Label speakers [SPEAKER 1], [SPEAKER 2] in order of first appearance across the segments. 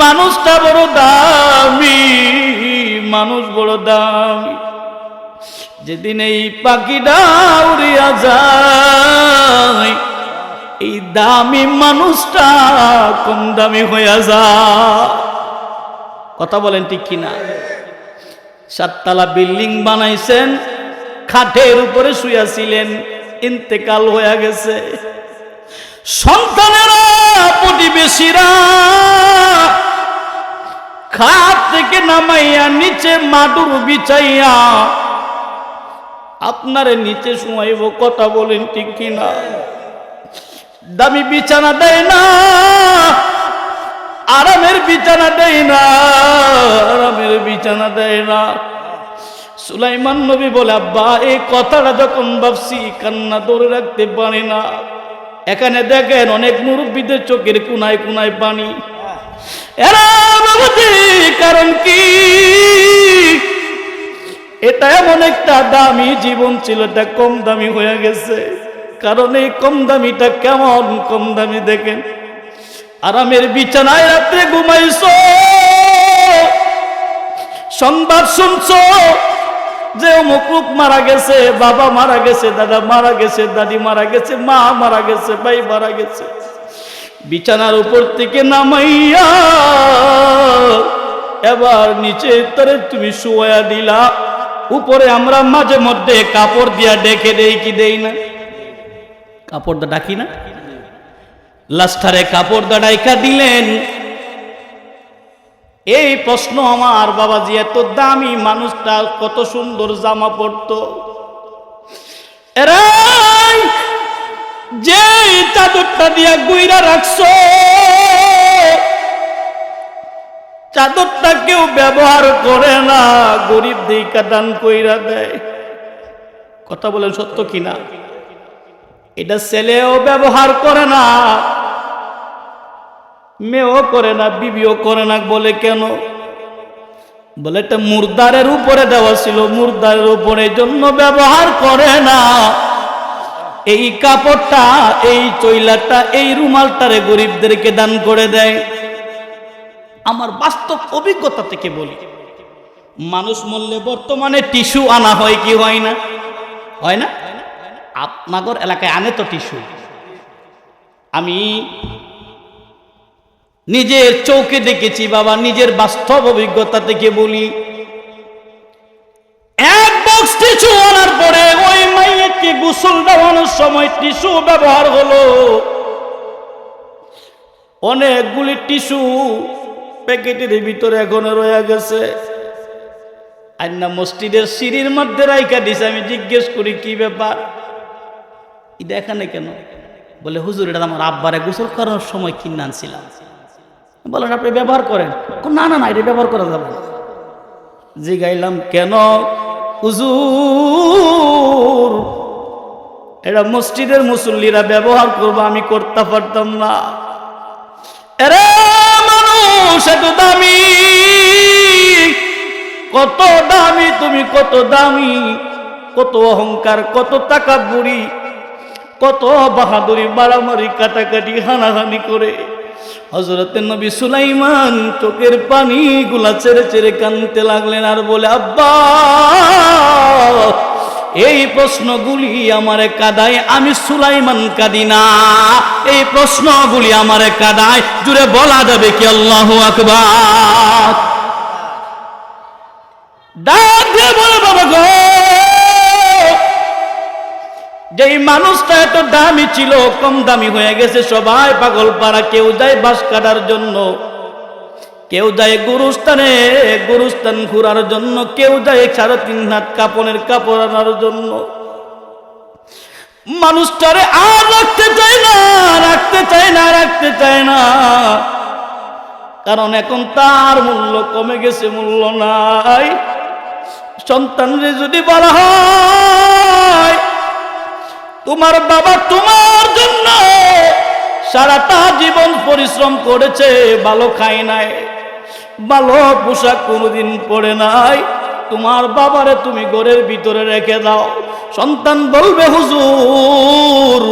[SPEAKER 1] মানুষটা বড় দামি, মানুষ বড় দামি। যেদিন এই পাখিটা উড়িয়া যায়, এই দামি মানুষটা কম দামি হইয়া যায়। কথা বলেন ঠিক কিনা? সাততলা বিল্ডিং বানাইছেন, খাটের উপরে শুয়াছিলেন ইন্তেকাল হয়ে গেছে। সন্তানেরা, প্রতিবেশীরা, খাট থেকে নামাইয়া নিচে মাদুর বিছাইয়া আপনারে নিচে শুয়াইব, কথা বলেন ঠিক কিনা? দামি বিছানা দেয় না, আরামের বিছানা দেয় না, আরামের বিছানা দেয় না। সুলাইমান নবী বলে, আব্বা, এই কথাটা যখন ভাবছি, কান্না ধরে রাখতে পারি না। এখানে দেখেন অনেক মুরব্বীদের চোখের কুনায় কুনায় পানি। কারণ কি? এটা এমন একটা দামি জীবন ছিল, এটা কম দামি হয়ে গেছে। কারণ এই কম দামিটা কেমন কম দামি দেখেন। আরামের বিছানায় রাত্রে ঘুমাইছো, সংবাদ শুনছো যে অমুক লোক মারা গেছে, বাবা মারা গেছে, দাদা মারা গেছে, দাদি মারা গেছে, মা মারা গেছে, ভাই মারা গেছে। বিছানার উপর থেকে নামাইয়া এবার নিচে তরে তুমি শুয়া দিলা। উপরে আমরা মাঝে মধ্যে কাপড় দিয়া ডেকে দেই কি দেই না? কাপড় দা ডাকি না? লাস্টারে কাপড় দা ডাইকা দিলেন। এই প্রশ্ন আমার বাবাজি, এত দামি মানুষটা কত সুন্দর জামা পরতো। এরাই যে চাদরটা দিয়া গুইরা রাখছো, চাদরটা কেউ ব্যবহার করে না, গরিব দিকা দান কইরা দেয়। কথা বলেন সত্য কিনা? এটা ছেলেও ব্যবহার করে না মেয়েও করে না, বিবিও করে না, বলে কেন? বলে এটা মুর্দারের উপরে দেওয়া ছিল, মুর্দারের উপরে জন্য ব্যবহার করে না। এই কাপড়টা, এই চৈলাটা এই রুমালটারে গরিবদেরকে দান করে দেয়। আমার বাস্তব অভিজ্ঞতা থেকে বলি, মানুষ মরলে বর্তমানে টিস্যু আনা হয় কি হয় না? হয় না? আপনাগর এলাকায় আনে তো টিস্যু। আমি নিজের চৌকে দেখেছি বাবা, নিজের বাস্তব অভিজ্ঞতা থেকে বলি। এক বক্স টিস্যু আনার পরে ওই মাইয়াকে গোসল দেওয়ানোর সময় টিস্যু ব্যবহার হলো। অনেকগুলি টিস্যু প্যাকেটের ভিতরে এখনও রয়ে গেছে। আন্না মসজিদের সিঁড়ির মধ্যে রাইখা দিছে, আমি জিজ্ঞেস করি, কি ব্যাপার? এটা এখানে কেন? বলে, হুজুর, এটা আমার আব্বারে গোসল করানোর সময় কিনে আনছিলাম। বলেন, আপনি ব্যবহার করেন। না না না, এটা ব্যবহার করা যাবে জি গাইলাম কেন? হুজুর, এটা মসজিদের মুসল্লিরা ব্যবহার করব, আমি করতে পারতাম না। এরে মানুষ, এত দামি। কত দামি, তুমি কত দামি। কত অহংকার, কত টাকা বুড়ি কত বাহাদুরি, মারামারি, কাটাকাটি, হানাহানি করে। হজরত নবী সুলাইমান চোখের পানি গুলা চেড়ে চেড়ে কানতে লাগলেন আর বলে, আব্বা, এই প্রশ্নগুলি আমারে কাদায়, আমি সুলাইমান কাদি না। এই প্রশ্নগুলি আমারে কাদায়, জুড়ে বলা যাবে কি আল্লাহ আকবার? বলে, বাবা গো যেই মানুষটা এত দামি ছিল, কম দামি হয়ে গেছে সবাই পাগল পাড়া, কেউ যায় বাস কাটার জন্য, কেউ যায় গুরুস্থানে, গুরুস্থান ঘুরার জন্য, কেউ যায় সাড়ে তিন হাত কাপড়ের কাপড় আনার জন্য। মানুষটারে আর রাখতে চায় না, রাখতে চায় না, রাখতে চায় না। কারণ এখন তার মূল্য কমে গেছে, মূল্য নাই। সন্তানরে যদি বলা হয় তোমার বাবা তোমার জন্য সারাটা জীবন পরিশ্রম করেছে, ভালো খাই নাই, ভালো পোশাক কোনোদিন পরে নাই। তোমার বাবারে তুমি ঘরের ভিতরে রেখে দাও। সন্তান বলবে, হুজুর,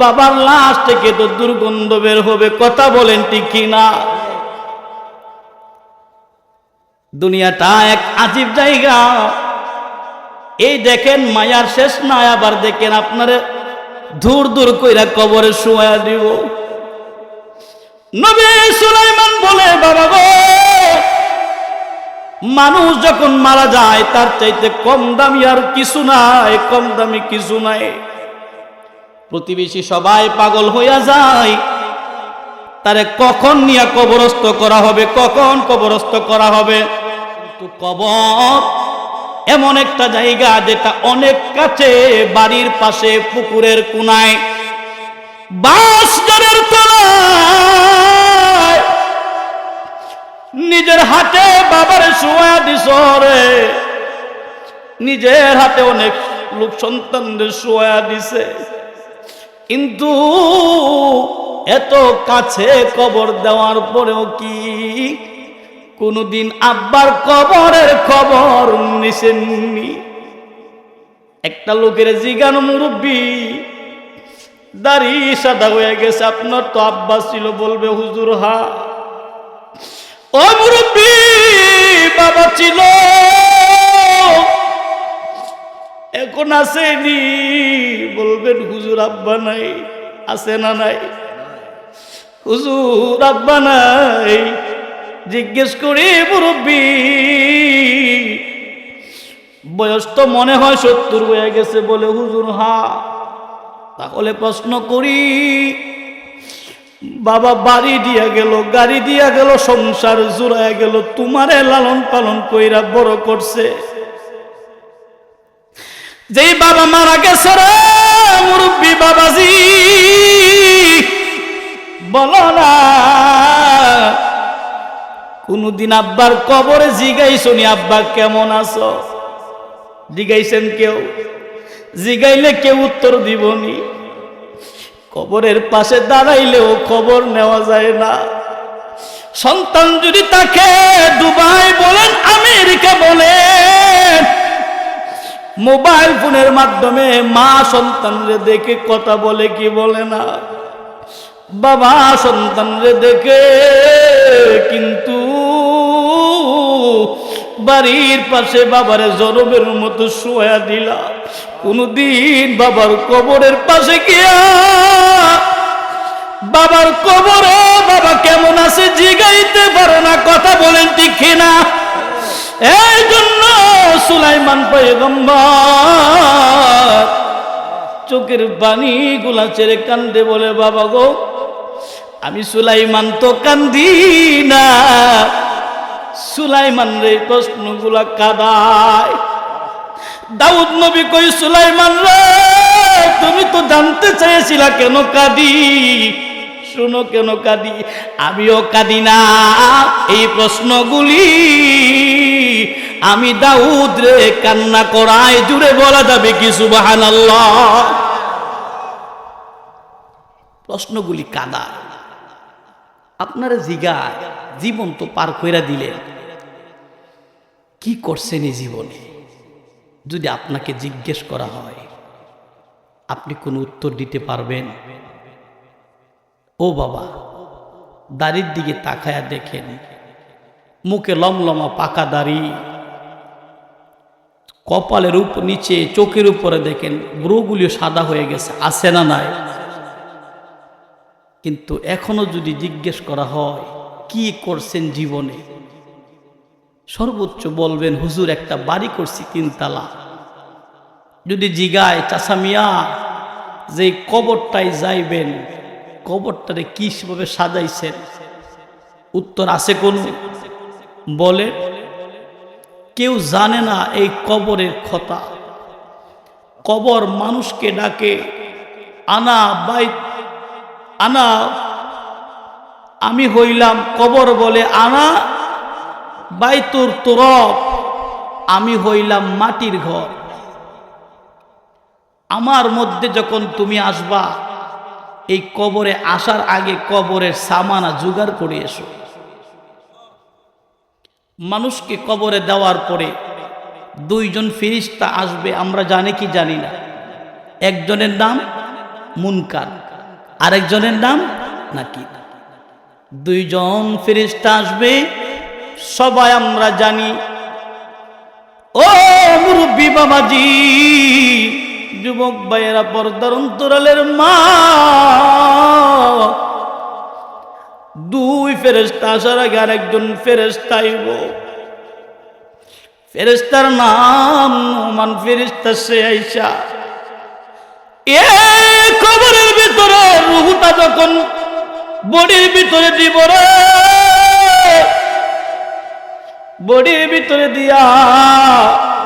[SPEAKER 1] বাবার লাশ থেকে তো দুর্গন্ধ বের হবে, কথা বলেন ঠিক না? দুনিয়াটা এক আজীব জায়গা। এই দেখেন মায়ার শেষ নাই, আবার দেখেন আপনারে দূর দূর কইরা কবরে শোয়া দিব। নবী সুলাইমান বলে, বাবা গো, মানুষ যখন মারা যায়, তার চাইতে কম দামি আর কিছু নাই, কম দামি কিছু নাই। প্রতিবেশী সবাই পাগল হইয়া যায়। তারে কখন নিয়ে কবরস্থ করা হবে, কখন কবরস্থ করা হবে? কিন্তু কবর এমন একটা জায়গা যেটা অনেক কাছে বাড়ির পাশে পুকুরের কোনায় নিজের হাতে বাবার শোয়া দিস রে, নিজের হাতে অনেক লোক সন্তানদের শোয়া দিছে। কিন্তু এত কাছে কবর দেওয়ার পরেও কি কোনদিন আব্বার কবরের খবর নিছেননি। একটা লোকের জিগানো মুরব্বী দাড়ি সাদা হয়ে গেছে, আপনার তো আব্বা ছিল বলবে, হুজুর, হা। ও মুরব্বী, বাবা ছিল। এখন আসেনি, বলবেন, হুজুর, আব্বা নাই। আছে না নাই? হুজুর, আব্বা নাই। জিজ্ঞেস করি, মুরব্বী, বয়স তো মনে হয় সত্তর হয়ে গেছে বলে হুজুর, হা। তাহলে প্রশ্ন করি, বাবা বাড়ি দিয়া গেল, গাড়ি দিয়া গেল, সংসার জুড়ায় গেল, তোমারে লালন পালন কইরা বড় করছে। যেই বাবা মারা গেছে রে, মুরব্বী বাবাজি, বলো না। কোনদিন আব্বার কবরে জিগাইছো নি, আব্বা কেমন আছো? জিগাইছেন কেউ? জিগাইলে কেউ উত্তর দিবনি কবরের পাশে দাঁড়াইলেও খবর নেওয়া যায় না। সন্তান যদি তাকে দুবাই বলেন, আমেরিকা বলেন, মোবাইল ফোনের মাধ্যমে মা সন্তানরে দেখে কথা বলে কি বলে না? বাবা সন্তানরে দেখে কিন্তু বাড়ির পাশে বাবারে জরবের মতো শোয়া দিলা। কোনদিন বাবার কবরের পাশে গিয়া বাবার কবরে বাবা কেমন আছে জিগাইতে পারো না, কথা বলেন ঠিক না এই জন্য সুলাইমান পয়গম্বর চোখের পানি গুলা ছেড়ে কান্দে বলে, বাবা গো আমি সুলাইমান তো কান্দি না। সুলাইমান রে প্রশ্নগুলা কাদায়। দাউদ নবী কই, সুলাইমান রে, তুমি তো জানতে চেয়েছিলা কেন কাঁদি? শুনো কেন কাঁদি? আমিও কাঁদি না। এই প্রশ্নগুলি আমি দাউদ রে কান্না করায় জুড়ে বলা যাবে কি সুবাহান প্রশ্নগুলি কাদা আপনারা জিগায় জীবন তো পার কইরা দিলেন। কি করছেন এই জীবনে? যদি আপনাকে জিজ্ঞেস করা হয়, আপনি কোনো উত্তর দিতে পারবেন? ও বাবা, দাড়ির দিকে তাকায়া দেখেন, মুখে লমলমা পাকা দাড়ি, কপালের উপর নিচে চোখের উপরে দেখেন ব্রুগুলিও সাদা হয়ে গেছে, আছে না নাই? কিন্তু এখনও যদি জিজ্ঞেস করা হয়, কি করছেন জীবনে? সর্বোচ্চ বলবেন, হুজুর, একটা বাড়ি করছি, তিনতলা। যদি জিগায় চাষামিয়া যে কবরটাই যাইবেন, কবরটারে কীভাবে সাজাইছেন? উত্তর আছে কোন? বলে, কেউ জানে না এই কবরের কথা। কবর মানুষকে ডাকে, আনা বাই আনা, আমি হইলাম কবর বলে আনা, বাইতুর তোরব, আমি হইলাম মাটির ঘর। আমার মধ্যে যখন তুমি আসবা, এই কবরে আসার আগে কবরের সামানা জোগাড় করে এসো। মানুষকে কবরে দেওয়ার পরে দুইজন ফিরিস্তা আসবে, আমরা জানি কি জানি না। একজনের নাম মুনকার। আরেকজনের নাম নাকি? দুইজন ফিরিস্তা আসবে, সবাই আমরা জানি। ও মুরব্বী বাবাজি, যুবক ভাইয়েরা পর্দার অন্তরালের মা। দুই ফেরেস্তা আসার আগে আরেকজন ফেরেস্তা আইব। ফেরেস্তার নাম নোমান ফেরেস্তা সে আইসা। এ কবরের ভিতরে, রুহুটা যখন বডির ভিতরে দিব রে, বডির ভিতরে দিয়া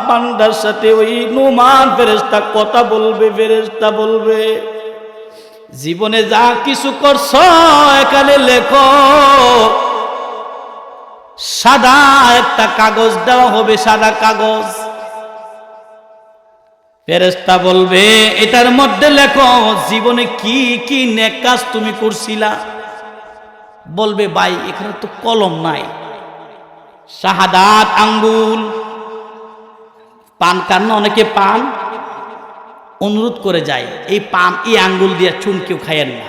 [SPEAKER 1] বান্দার সাথে ওই নুমান ফেরেস্তা কথা বলবে ফেরেস্তা বলবে, জীবনে যা কিছু করছ, এখানে লেখো, সাদা একটা কাগজ দেওয়া হবে, সাদা কাগজ। ফেরেস্তা বলবে, এটার মধ্যে লেখো, জীবনে কি কি নেক কাজ তুমি করছিলা? বলবে, ভাই, এখানে তো কলম নাই। শাহাদাত আঙ্গুল, পান কান্না অনেকে পান? অনুরোধ করে যায়, এই পান, এই আঙ্গুল দিয়ে চুন কেউ খাইয়েন না।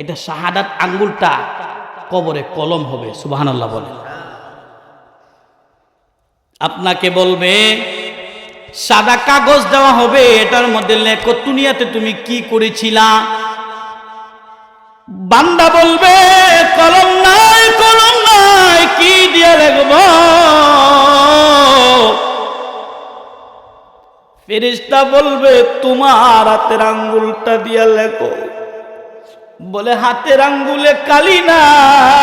[SPEAKER 1] এটা শাহাদাত আঙ্গুলটা কবরে কলম হবে সুবাহান আল্লাহ বলে। আপনাকে বলবে সাদা কাগজ দেওয়া হবে, এটার মধ্যে লেখো, দুনিয়াতে তুমি কি করেছিলা? বান্দা বলবে, কলম নাই কলম নাই, কি দিয়ে লিখব ফেরিস্তা বলবে, তোমার হাতের আঙ্গুলটা দিয়া লেখো। বলে, হাতের আঙ্গুলে কালি নাই।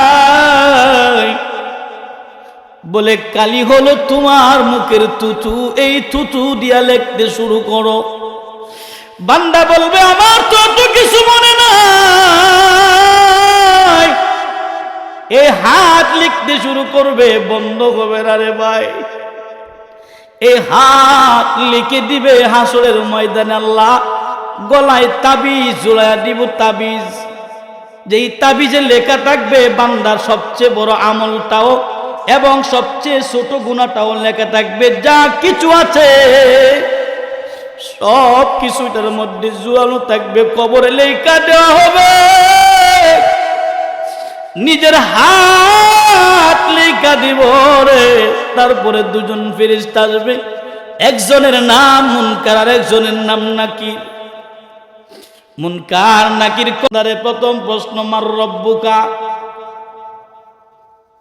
[SPEAKER 1] বলে, কালি হলো তোমার মুখের তুতু এই তুতু দিয়া লিখতে শুরু করো। বান্দা বলবে, আমার তো অত কিছু মনে নাই। এই হাত লিখতে শুরু করবে, বন্ধ হবে না রে ভাই। এই হাত লিখে দিবে হাসরের ময়দানে আল্লাহ, গলায় তাবিজ জোড়ায় দিব তাবিজ। যেই তাবিজে লেখা থাকবে, বান্দার সবচেয়ে বড় আমলটাও এবং সবচেয়ে ছোট গুণাটাও লেখা থাকবে, যা কিছু আছে, সব কিছুটার মধ্যে জুয়ানো থাকবে, কবরে লেখা দেওয়া হবে। নিজের হাত লেখা দিব রে, তারপরে দুজন ফেরিস্তা আসবে। একজনের নাম মুনকার আর একজনের নাম নাকি মুনকার, নাকির প্রথম প্রশ্ন, মার রব্বুকা।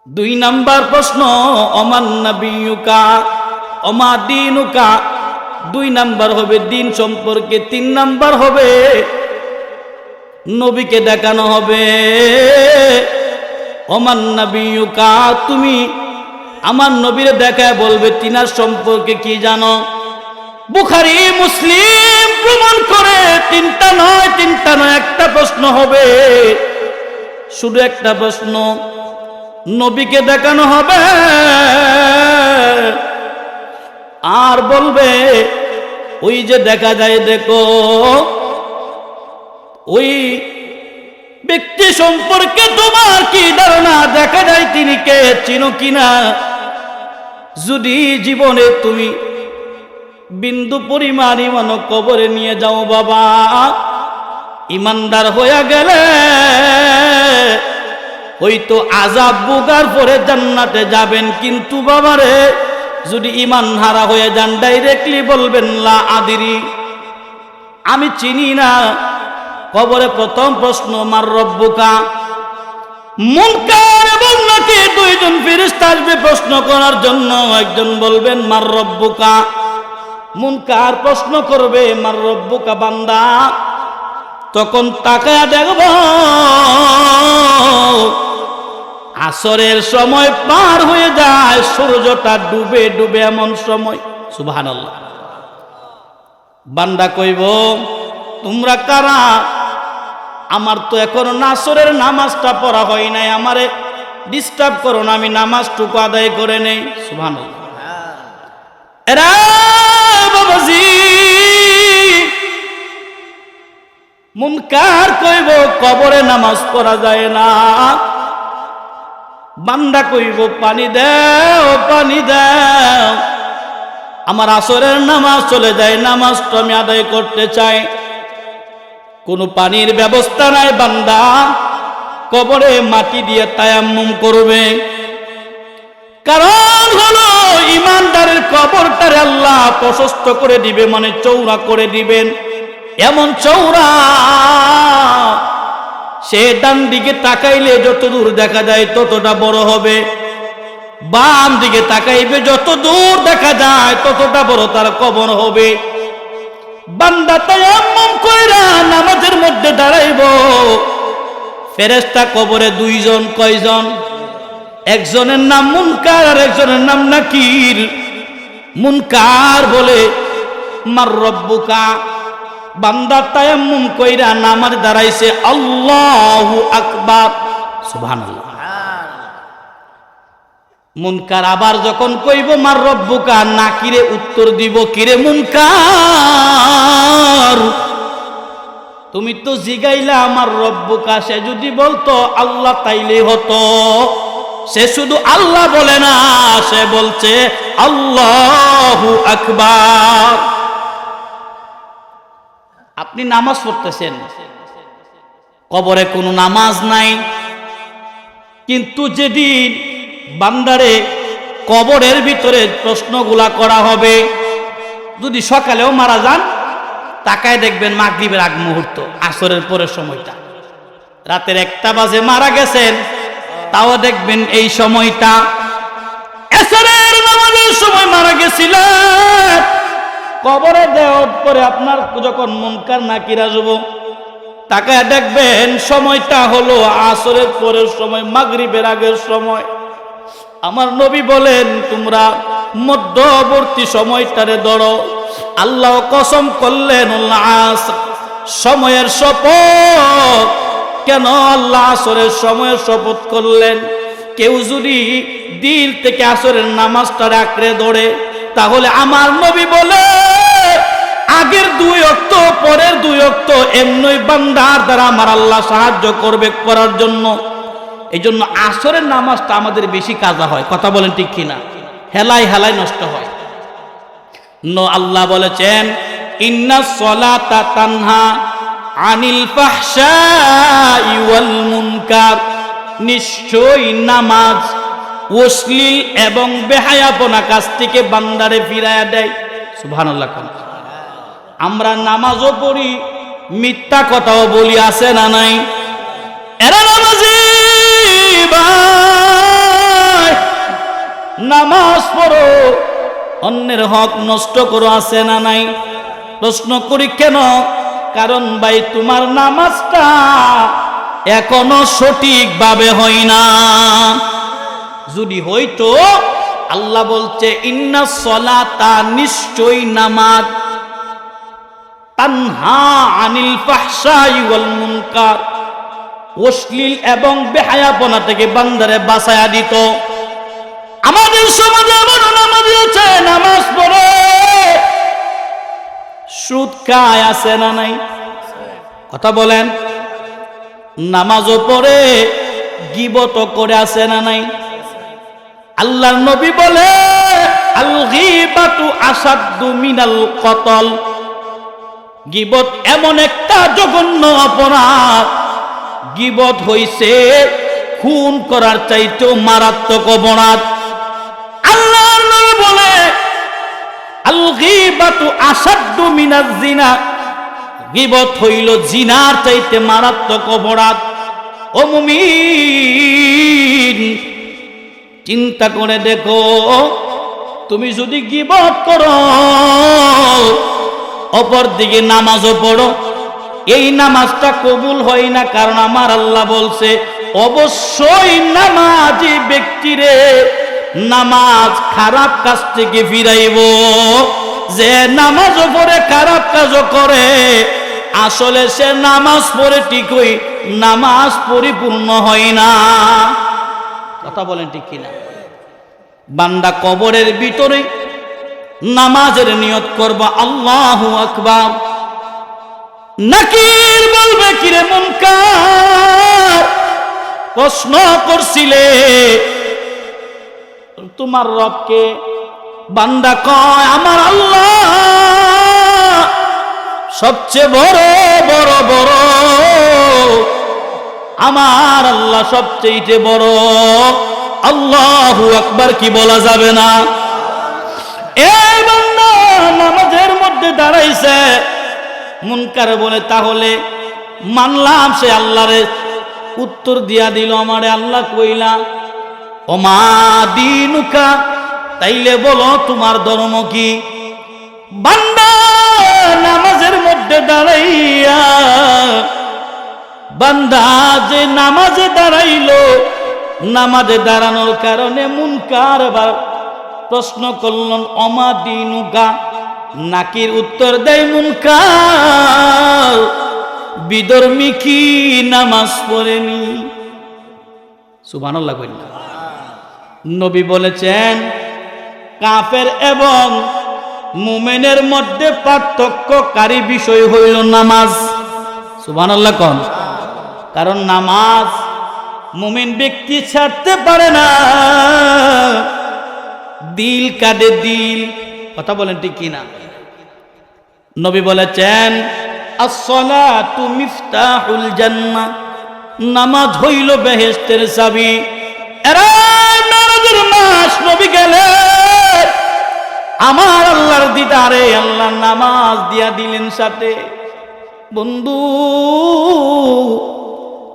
[SPEAKER 1] দুই নাম্বার প্রশ্ন, অমান নবিয়ুকা, অমা দুই নাম্বার হবে, দিন সম্পর্কে। তিন নাম্বার হবে, নবীকে দেখানো হবে। অমান নবিয়ুকা, তুমি আমার নবীরে দেখায় বলবে, তিনার সম্পর্কে কি জানো? বুখারি, মুসলিম প্রমাণ করে, তিনটা নয় তিনটা নয়, একটা প্রশ্ন হবে। শুধু একটা প্রশ্ন নবীকে দেখানো হবে। আর বলবে, ওই যে দেখা যায় দেখো, ওই ব্যক্তি সম্পর্কে তোমার কি ধারণা? দেখা যায় তিনি কে? চিনো কিনা যদি জীবনে তুমি বিন্দু পরিমাণ ইমান কবরে নিয়ে যাও বাবা, ইমানদার হয়ে গেলে হয়তো আজাব বুগার পরে জান্নাতে যাবেন, কিন্তু বাবারে, যদি ইমান হারা হয়ে যান ডাইরেক্টলি বলবেন, লা আদিরি। আমি চিনি না। কবরে প্রথম প্রশ্ন, মার রব্বুকা? মুনকার এবং নাকি দুইজন ফেরেশতা আসবে প্রশ্ন করার জন্য? একজন বলবেন, মার রব্বুকা? মুনকার প্রশ্ন করবে, মার রব্বুকা বান্দা? তখন তাকায় দেখব আসরের সময় পার হয়ে যায়, সূর্যটা ডুবে ডুবে এমন সময়। সুবহানাল্লাহ। বান্দা কইব, তোমরা কারা? আমার তো এখন নাসরের নামাজটা পড়া হয় নাই, আমারে ডিস্টার্ব করো না, আমি নামাজটুকু আদায় করে নেই। সুভান এরা বাবাজি, মুনকার কইব, কবরে নামাজ পড়া যায় না। বান্দা কইব, পানি দেও পানি দেও। আমার আসরের নামাজ চলে যায়, নামাজটা আমি আদায় করতে চাই। কোনো পানির ব্যবস্থা নাই, বান্দা কবরে মাটি দিয়ে তায়াম্মুম করবে। কারণ হলো, ইমানদারের কবরটারে আল্লাহ প্রশস্ত করে দিবে মানে চৌড়া করে দিবেন। এমন চৌড়া সে ডান দিকে তাকাইলে যত দূর দেখা যায় ততটা বড় হবে। বাম দিকে তাকাইবে যত দূর দেখা যায় ততটা বড় তার কবর হবে। বান্দা তায়াম্মুম কইরা নামাজের মধ্যে দাঁড়াইব। ফেরেশতা কবরে দুইজন, কয়জন? একজনের নাম মুনকার আর একজনের নাম নাকির। মুনকার বলে, মার রব্বুকা বান্দা তায়াম্মুম কইরা নামাজ দাঁড়াইছে, আল্লাহু আকবার। সুবহানাল্লাহ। মুনকার আবার যখন কইব, মার রব্বুকা? নাকিরে উত্তর দিব, কিরে মুনকার? তুমি তো জিগাইলা, আমার রব্বুকা? সে যদি বলতো, আল্লাহ তাইলে হতো। সে শুধু আল্লাহ বলে না, সে বলছে, আল্লাহু আকবার। আপনি নামাজ পড়তেছেন। কবরে কোনো নামাজ নাই। কিন্তু যেদিন বান্দারে কবরের ভিতরে প্রশ্নগুলা করা হবে, যদি সকালেও মারা যান, তাকায় দেখবেন মাগরিবের আগ মুহূর্ত, আসরের পরের সময়টা। রাতের একটা বাজে মারা গেছেন, তাও দেখবেন এই সময়টা। এসরের নামাজের সময় মারা গেছিলেন। কবরে দেওয়ার পরে আপনার যখন মনকার নাকিরা যাব তাকায় দেখবেন সময়টা হলো আসরের পরের সময়, মাগরিবের আগের সময়। আমার নবী বলেন, তোমরা মধ্যবর্তী সময়টারে ধরো। আল্লাহ কসম করলেন সময়ের শপথ। কেন আল্লাহ আসরের সময়ের শপথ করলেন? কেউ যদি দিল থেকে আসরের নামাজটা রাখরে ধরে, তাহলে আমার নবী বলে আগের দুই অক্ত, পরের দুই অক্ত এমনই বান্দার দ্বারা আমার আল্লাহ সাহায্য করবে করার জন্য। এই জন্য আসরের নামাজটা আমাদের বেশি কাজা হয়, কথা বলেন ঠিক কিনা? হেলাই হেলাই নষ্ট হয়। ন, আল্লাহ বলেছেন, ইন্না সলাতা তানহা আনিল ফাহশাই ওয়াল মুনকার। নিশ্চয়ই নামাজ অশ্লীল এবং বেহায়াপনা কাছ থেকে বান্দারে ফিরায়া দেয়। সুবহানাল্লাহ আমরা নামাজও পড়ি, মিথ্যা কথাও বলি, আছে না নাই? এরা নামাজি নামাজ পড়ো, অন্যের হক নষ্ট করো, আছে না নাই? প্রশ্ন করি কেন? কারণ ভাই, তোমার নামাজটা এখনও সঠিকভাবে হয় না। যদি হইতো আল্লাহ বলছে, ইন্না সলাতা নিশ্চয়ই নামাজ। তানহা আনিল ফাহশাই ওয়াল মুনকার। অশ্লীল এবং বেহায়াপনা থেকে বান্দারে বাঁচায়া দিত। আমাদের সমাজে এমন নামাজ আছে, নামাজ পড়ে। সুদ খায়, আছে না নাই? কথা বলেন। নামাজও পড়ে গিবত করে, আছে না নাই? আল্লাহর নবী বলে, আল গিবাতু আসাদ্দু মিনাল কতল। গিবত এমন একটা জঘন্য অপরাধ। গিবত হইছে খুন করার চাইতেও মারাত্মক অপরাধ। আল্লাহর নবী বলে জিনা। গিবত হইল চাইতে মারাত্মক অপরাধ। চিন্তা করে দেখো, তুমি যদি গিবত করো অপর দিকে নামাজও পড়ো। এই নামাজটা কবুল হয় না, কারণ আমার আল্লাহ বলছে, অবশ্যই নামাজি ব্যক্তিরে নামাজ খারাপ কাজ থেকে ফিরাইব। যে নামাজ পড়ে, খারাপ কাজও করে, আসলে সে নামাজ পড়ে ঠিকই, নামাজ পরিপূর্ণ হয় না। কথা বলেন ঠিক কিনা? বান্দা কবরের ভিতরে নামাজের নিয়ত করবা, আল্লাহ আকবার। নাকির বলবে, কিরে মুনকার, প্রশ্ন করছিলে। তোমার রবকে বান্দা কয়, আমার আল্লাহ সবচেয়ে বড় বড় বড়। আমার আল্লাহ সবচেয়ে বড়। আল্লাহু আকবার কি বলা যাবে না? নামাজের মধ্যে দাঁড়াইছে। মুনকার বলে, তাহলে মানলাম সে আল্লাহরে। উত্তর দিয়া দিল আমারে, আল্লাহ কইলা, ওমা দিনুকা, তাইলে বলো তোমার ধর্ম কি? বান্দা নামাজের মধ্যে দাঁড়াইয়া, বান্দা, যে নামাজে দাঁড়াইলো, নামাজে দাঁড়ানোর কারণে মুনকার আবার প্রশ্ন করলেন, অমা দিনুকা নাকির উত্তর দেয় মুনকার বিদর্মী কি নামাজ পড়েনি? সুবহানাল্লাহ কইনা নবী বলেছেন, কাফের এবং মুমেনের মধ্যে পার্থক্যকারী বিষয় হইল নামাজ। সুবহানাল্লাহ কোন। কারণ নামাজ মুমিন ব্যক্তি ছাড়তে পারে না। দিল কাঁদে দিল। কথা বলেন ঠিক কিনা? নবী বলেছেন মিফতাহুল জান্নাহ। নামাজ হইল বেহেশতের চাবি। এরা মাস নবী গেলে, আমার আল্লাহর দিদারে আল্লাহ নামাজ দিয়া দিলেন সাথে। বন্ধু,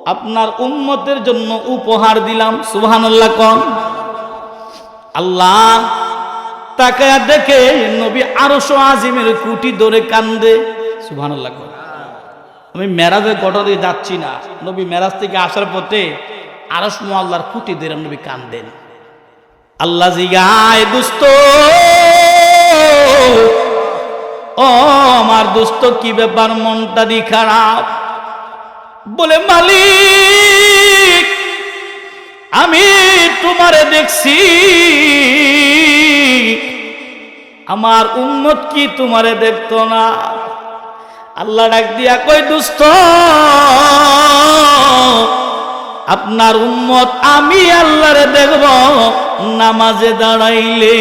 [SPEAKER 1] আপনার উম্মতের জন্য উপহার দিলাম, সুবহানাল্লাহ কন। আল্লাহ তাকে দেখে নবী আরশো আজিমের কুটি ধরে কান্দে। কন আমি মেরাজের গটা দিয়ে যাচ্ছি না। নবী মেরাজ থেকে আসার পথে আরস মোয়াল্লার খুঁটি ধরে নবী কান্দেন। আল্লাহ জিগায়, দুস্ত, ও আমার দুস্ত, কি ব্যাপার? মনটা দি খারাপ? বলে, মালিক আমি তোমারে দেখছি। আমার উন্মত কি তোমারে দেখত না? আল্লাহ ডাক দিয়া কই দুস্থ, আপনার উম্মত আমি আল্লাহরে দেখব। নামাজে দাঁড়াইলে